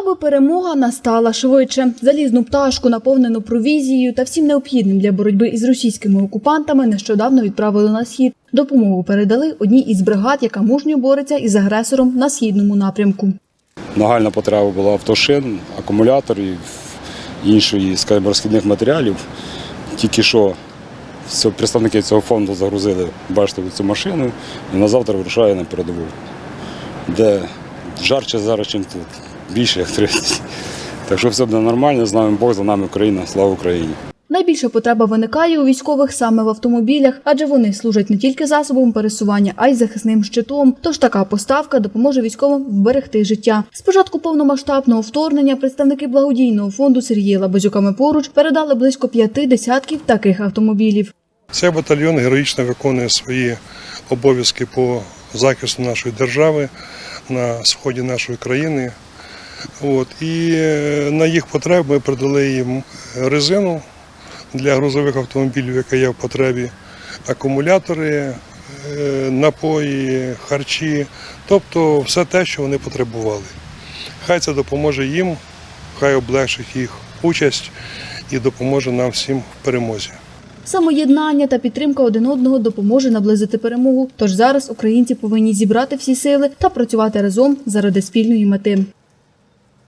Аби перемога настала швидше. Залізну пташку, наповнену провізією та всім необхідним для боротьби із російськими окупантами, нещодавно відправили на схід. Допомогу передали одній із бригад, яка мужньо бореться із агресором на східному напрямку. Нагальна потреба була автошин, акумуляторів, іншої, скажімо, розхідних матеріалів. Тільки що представники цього фонду загрузили, бачите, цю машину і на завтра вирушає на передову. Де жарче зараз, ніж тут. Більше як 30. Так що все буде нормально, з нами Бог, за нами Україна, слава Україні! Найбільша потреба виникає у військових саме в автомобілях, адже вони служать не тільки засобом пересування, а й захисним щитом. Тож така поставка допоможе військовим вберегти життя. З початку повномасштабного вторгнення представники благодійного фонду Сергія Лабазюками поруч передали близько п'яти десятків таких автомобілів. Цей батальйон героїчно виконує свої обов'язки по захисту нашої держави на сході нашої країни. От, і е, на їх потреби ми придали їм резину для грузових автомобілів, яка є в потребі, акумулятори, е, напої, харчі, тобто все те, що вони потребували. Хай це допоможе їм, хай облегшить їх участь і допоможе нам всім в перемозі. Самоєднання та підтримка один одного допоможе наблизити перемогу. Тож зараз українці повинні зібрати всі сили та працювати разом заради спільної мети.